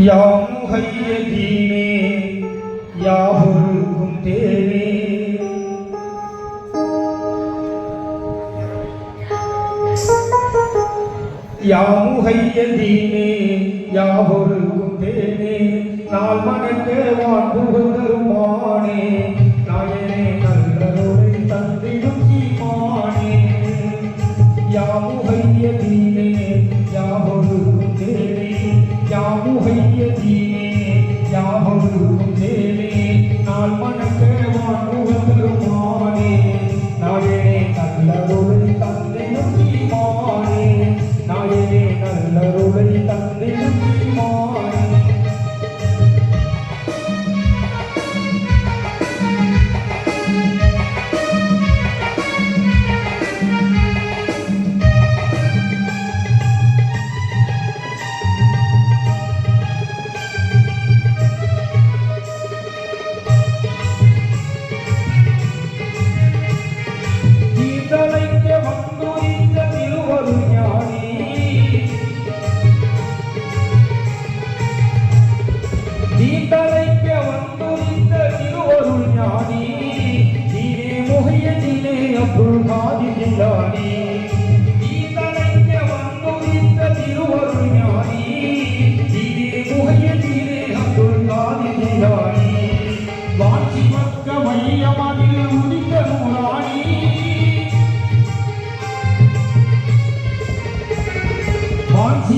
யாமுகைய தீனே யாவொருக்கும் தேனே யாமுகைய தீனே யாவொருக்கும் தேனே நாள் மணக்க வாழ்வுகருமானே நாயனே Thank you. Oh, no, no, no.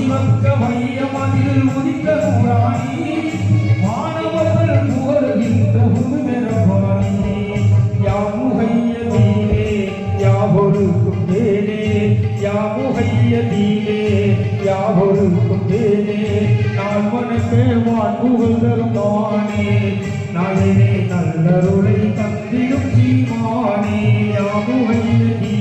மாட்சிமக்க மையமதில் உதித்த நூலானி மாணவர்கள் புகழுகின்ற புதுமெரபாணி யாமுகைய தீனே யாவொருக்கும் தேனே யாமுகைய தீனே யாவொருக்கும் தேனே நான் மனக்கே வான்புகள் தானே நாயனே நல்லருளை தந்திடும் சீமானே யாமுகைய தீரே